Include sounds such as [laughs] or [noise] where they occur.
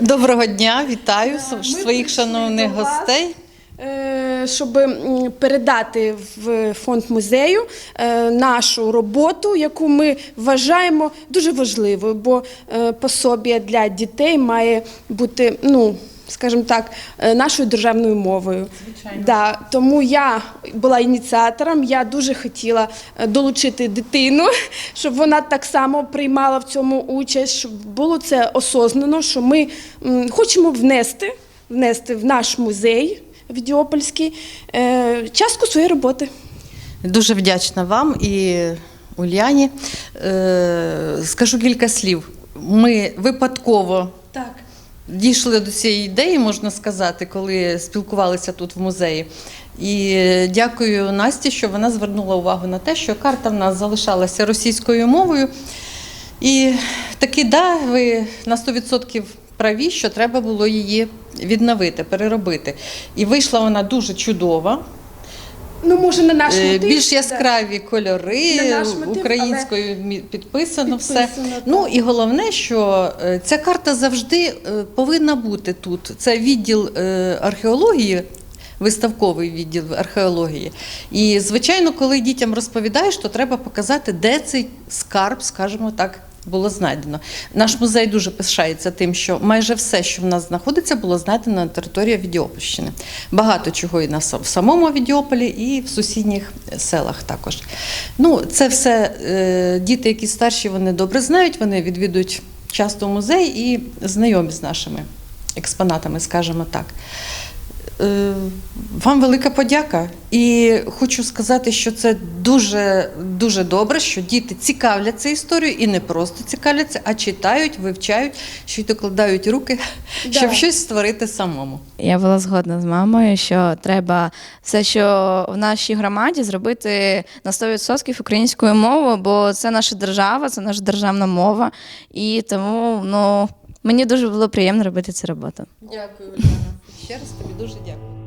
Доброго дня, вітаю своїх шановних гостей. Щоб передати в фонд музею е, нашу роботу, яку ми вважаємо дуже важливою, бо е, пособія для дітей має бути, ну скажімо так, е, нашою державною мовою. Звичайно. Да, тому я була ініціатором. Я дуже хотіла долучити дитину, [laughs] щоб вона так само приймала в цьому участь, щоб було це осознано, що ми хочемо внести, внести в наш музей Відіопольський е, частку своєї роботи. Дуже вдячна вам і Уляні. Е, Скажу кілька слів. Ми випадково Так. дійшли до цієї ідеї, можна сказати, коли спілкувалися тут в музеї. І дякую Насті, що вона звернула увагу на те, що карта в нас залишалася російською мовою. І таки, да, ви на 100% праві, що треба було її відновити, переробити. І вийшла вона дуже чудова. Ну, може, на наш Е, мотив, Більш яскраві кольори, На мотив, українською мі- підписано, все. Так. Ну і головне, що е, ця карта завжди е, повинна бути тут. Це відділ археології. Виставковий відділ археології. І, звичайно, коли дітям розповідаєш, то треба показати, де цей скарб, скажімо так, було знайдено. Наш музей дуже пишається тим, що майже все, що в нас знаходиться, було знайдено на території Відіопольщини. Багато чого і на в самому Відіополі, і в сусідніх селах також. Ну, це все е, діти, які старші, вони добре знають, вони відвідують часто музей і знайомі з нашими експонатами, скажімо так. Е, Вам велика подяка. І хочу сказати, що це дуже дуже добре, що діти цікавляться історією і не просто цікавляться, а читають, вивчають, що й докладають руки, Да. щоб щось створити самому. Я була згодна з мамою, що треба все, що в нашій громаді, зробити на 100% українською мовою, бо це наша держава, це наша державна мова. І тому ну, мені дуже було приємно робити цю роботу. Дякую, Уляна. Ще раз тобі дуже дякую.